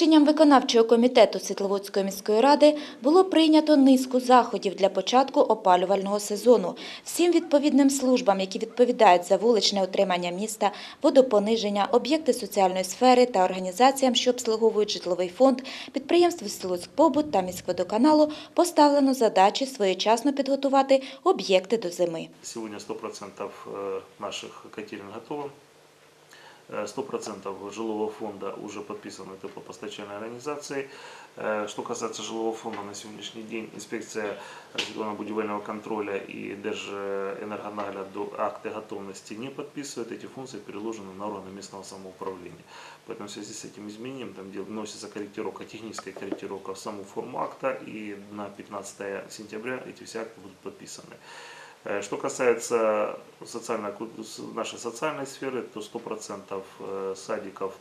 Рішенням виконавчого комітету Світловодської міської ради було прийнято низку заходів для початку опалювального сезону. Всім відповідним службам, які відповідають за вуличне утримання міста, водопониження, об'єкти соціальної сфери та організаціям, що обслуговують житловий фонд, підприємств «Світловодськпобут» та міськводоканалу поставлено задачі своєчасно підготувати об'єкти до зими. Сегодня 100% э, наших котелен готово. Э, 100% жилого фонда уже подписаны теплопостачальной организацией. Э, Что касается жилого фонда, на сегодняшний день инспекция архитектурно-будивельного контроля и Держэнергонагляду акты готовности не подписывают. Эти функции переложены на органы местного самоуправления. Поэтому в связи с этим изменением там дел- вносится корректировка, техническая корректировка в саму форму акта. И на 15 сентября эти все акты будут подписаны. Э, Что касается социально, нашей социальной сферы, то 100% э, садиков,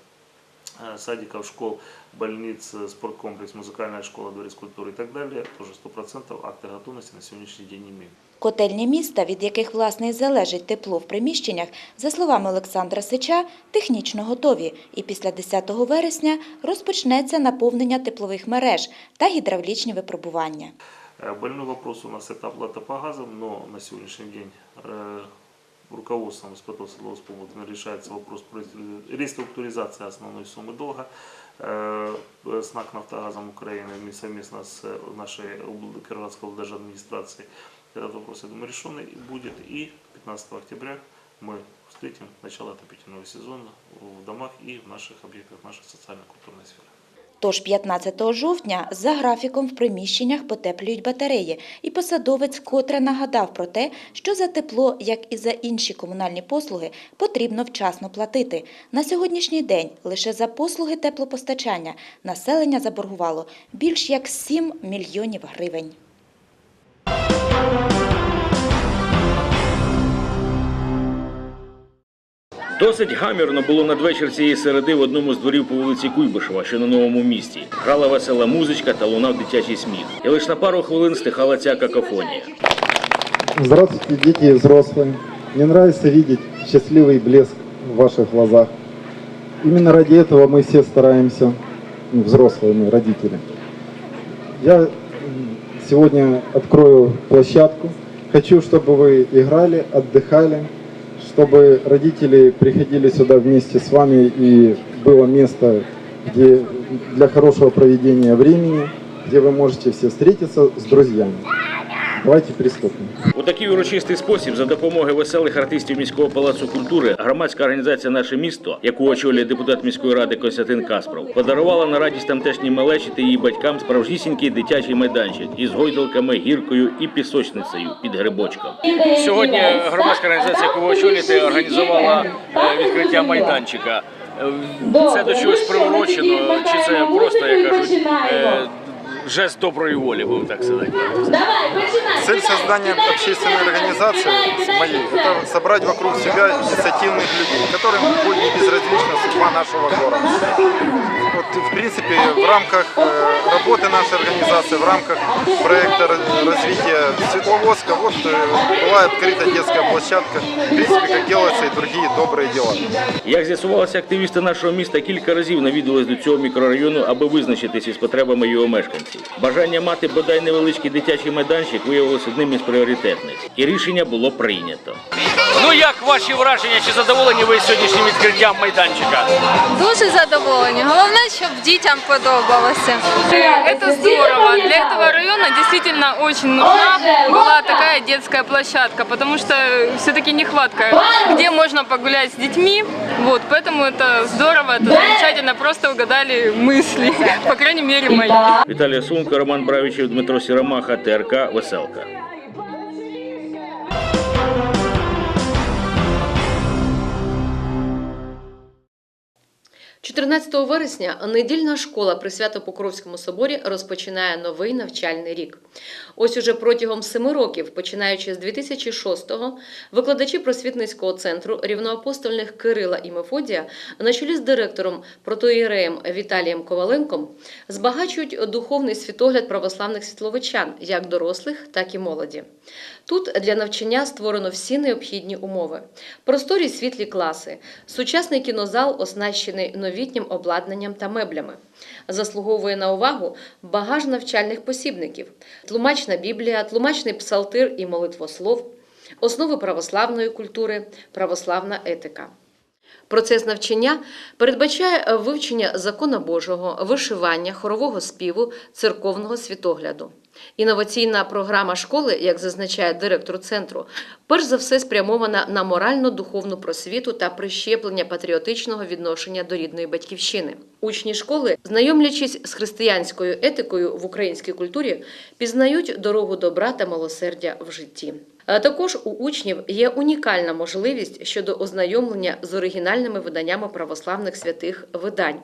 э, садиков, школ, больниц, э, спорткомплекс, музыкальная школа, дворец культуры и так далее, тоже 100% акты готовности на сегодняшний день имеют. Котельні міста, від яких власне і залежить тепло в приміщеннях, за словами Олександра Сича, технічно готові. І після 10 вересня розпочнеться наповнення теплових мереж та гідравлічні випробування. Э, Больной вопрос у нас это оплата по газам, но на сегодняшний день э, руководством Испытательного Республики решается вопрос про реструктуризации основной суммы долга. Э, С НАК «Нафтогазом Украины» мы совместно с э, нашей обл- Кировоградской администрацией этот вопрос, я думаю, решенный будет. И 15 октября мы встретим начало отопительного сезона в домах и в наших объектах нашей социально-культурной сферы. Тож 15 жовтня за графіком в приміщеннях потеплюють батареї, і посадовець вкотре нагадав про те, що за тепло, як і за інші комунальні послуги, потрібно вчасно платити. На сьогоднішній день лише за послуги теплопостачання населення заборгувало більш як 7 мільйонів гривень. Досить гамірно було надвечір цієї середи в одному з дворів по вулиці Куйбишева, що на новому місті. Грала весела музичка та лунав дитячий сміх. І лише на пару хвилин стихала ця какофонія. Здравствуйте, дети и взрослые. Мне нравится видеть счастливый блеск в ваших глазах. Именно ради этого мы все стараемся, ну, взрослые мы, родители. Я м, сегодня открою площадку. Хочу, чтобы вы играли, отдыхали, чтобы родители приходили сюда вместе с вами и было место где, для хорошего проведения времени, где вы можете все встретиться с друзьями. Давайте приступим. У такий урочистий спосіб, за допомогою веселих артистів міського палацу культури, громадська організація Наше місто, яку очолює депутат міської ради Костянтин Каспров, подарувала на радість тамтешній малечі та її батькам справжнісінький дитячий майданчик із гойдалками, гіркою і пісочницею під грибочком. Сьогодні громадська організація, яку ви очолюєте, організувала е, відкриття майданчика. Е, Це до чогось приурочено, чи це просто, як кажуть, е, жест доброї волі, будемо так сказати. Цель создания общественной организации моей – это собрать вокруг себя инициативных людей, которым будет не безразлична судьба нашего города. Вот, в принципе, в рамках э, работы нашей организации, в рамках проекта ра- развития Светловодска, вот э, была открыта детская площадка, в принципе, как делаются и другие добрые дела. Як з'ясувалося, активісти нашого міста кілька разів навідувались до цього мікрорайону, аби визначитися із потребами його мешканців. Бажання мати бодай невеличкий дитячий майданчик виявилося одним із пріоритетних, і рішення було прийнято. Ну як ваші враження? Чи задоволені ви сьогоднішнім відкриттям майданчика? Дуже задоволені. Головне, щоб дітям подобалося. Это здорово. Для этого района действительно очень нужна была такая детская площадка, потому что все-таки нехватка, где можно погулять с детьми. Вот, поэтому это здорово, это замечательно. Просто угадали мысли, по крайней мере, мои. Віталія Сумка, Роман Бравичев, Дмитро Сіромаха, ТРК Веселка. 14 вересня недільна школа при Свято-Покровському соборі розпочинає новий навчальний рік. Ось уже протягом семи років, починаючи з 2006-го, викладачі просвітницького центру рівноапостольних Кирила і Мефодія на чолі з директором протоїреєм Віталієм Коваленком збагачують духовний світогляд православних світловичан, як дорослих, так і молоді. Тут для навчання створено всі необхідні умови: просторі світлі класи, сучасний кінозал, оснащений новітньою новітнім обладнанням та меблями. Заслуговує на увагу багаж навчальних посібників, тлумачна Біблія, тлумачний псалтир і молитвослов, основи православної культури, православна етика. Процес навчання передбачає вивчення закона Божого, вишивання, хорового співу, церковного світогляду. Інноваційна програма школи, як зазначає директор центру, перш за все спрямована на морально-духовну просвіту та прищеплення патріотичного відношення до рідної батьківщини. Учні школи, знайомлячись з християнською етикою в українській культурі, пізнають дорогу добра та милосердя в житті. Також у учнів є унікальна можливість щодо ознайомлення з оригінальними виданнями православних святих видань.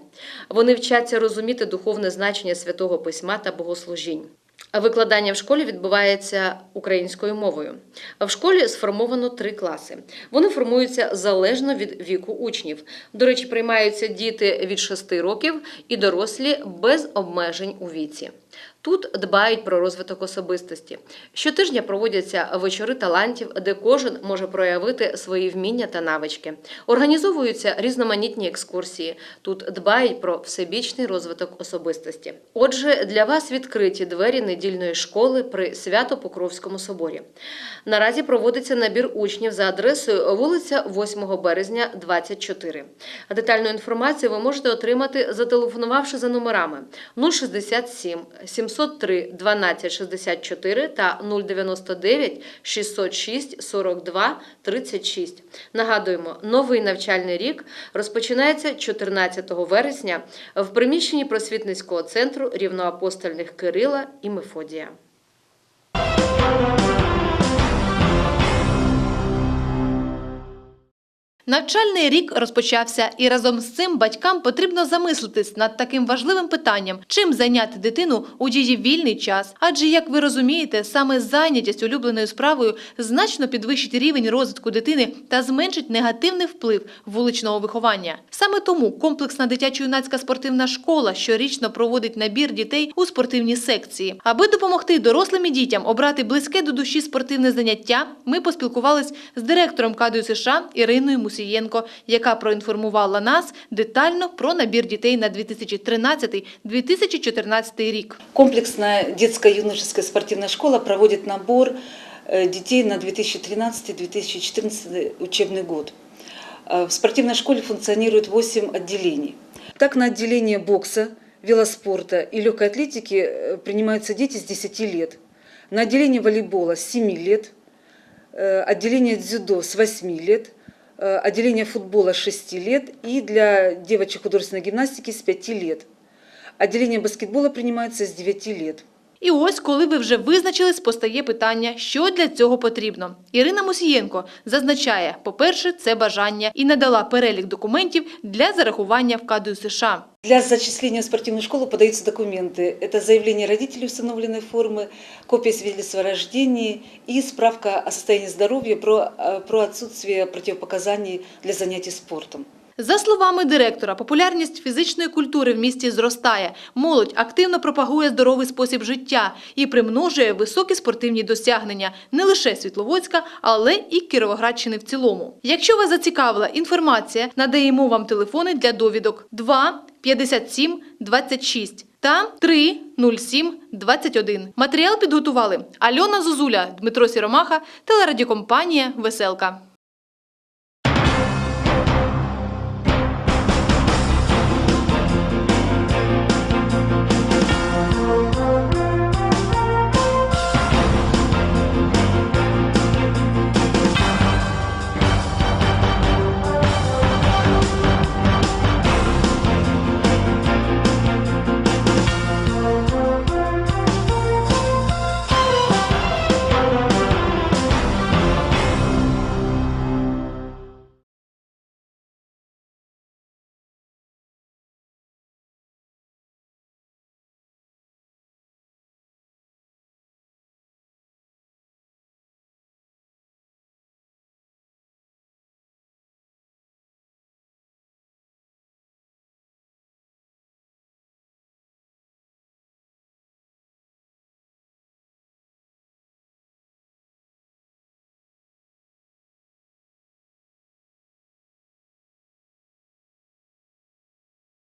Вони вчаться розуміти духовне значення святого письма та богослужінь. Викладання в школі відбувається українською мовою. В школі сформовано три класи. Вони формуються залежно від віку учнів. До речі, приймаються діти від 6 років і дорослі без обмежень у віці. Тут дбають про розвиток особистості. Щотижня проводяться вечори талантів, де кожен може проявити свої вміння та навички. Організовуються різноманітні екскурсії. Тут дбають про всебічний розвиток особистості. Отже, для вас відкриті двері недільної школи при Свято-Покровському соборі. Наразі проводиться набір учнів за адресою вулиця 8 березня, 24. А Детальну інформацію ви можете отримати, зателефонувавши за номерами 067 703 12 64 та 099 606 42 36. Нагадуємо, новий навчальний рік розпочинається 14 вересня в приміщенні просвітницького центру рівноапостольних Кирила і Мефодія. Навчальний рік розпочався, і разом з цим батькам потрібно замислитись над таким важливим питанням, чим зайняти дитину у її вільний час. Адже, як ви розумієте, саме зайнятість улюбленою справою значно підвищить рівень розвитку дитини та зменшить негативний вплив вуличного виховання. Саме тому комплексна дитячо-юнацька спортивна школа щорічно проводить набір дітей у спортивні секції. Аби допомогти дорослим і дітям обрати близьке до душі спортивне заняття, ми поспілкувались з директором КАДУ США Іриною Мусієнко, яка проінформувала нас детально про набір дітей на 2013-2014 рік. Комплексная детско-юношеская спортивная школа проводит набор э, детей на 2013-2014 учебный год. Э, В спортивной школе функционирует 8 отделений. Так, на отделение бокса, велоспорта и легкой атлетики э, принимаются дети с 10 лет. На отделение волейбола с 7 лет, э, отделение дзюдо с 8 лет, э, отделение футбола с 6 лет и для девочек художественной гимнастики с 5 лет. Отделение баскетбола принимается с 9 лет. І ось, коли ви вже визначились, постає питання, що для цього потрібно. Ірина Мусієнко зазначає, по-перше, це бажання і надала перелік документів для зарахування в КАДУ США. Для зачисления в спортивную школу подаются документы. Это заявление родителей установленной формы, копия свидетельства о рождении и справка о состоянии здоровья про, э, про отсутствие противопоказаний для занятий спортом. За словами директора, популярність фізичної культури в місті зростає. Молодь активно пропагує здоровий спосіб життя і примножує високі спортивні досягнення не лише Світловодська, але і Кіровоградщини в цілому. Якщо вас зацікавила інформація, надаємо вам телефони для довідок 2 57 26 та 3 07 21. Матеріал підготували Альона Зозуля, Дмитро Сіромаха, телерадіокомпанія Веселка.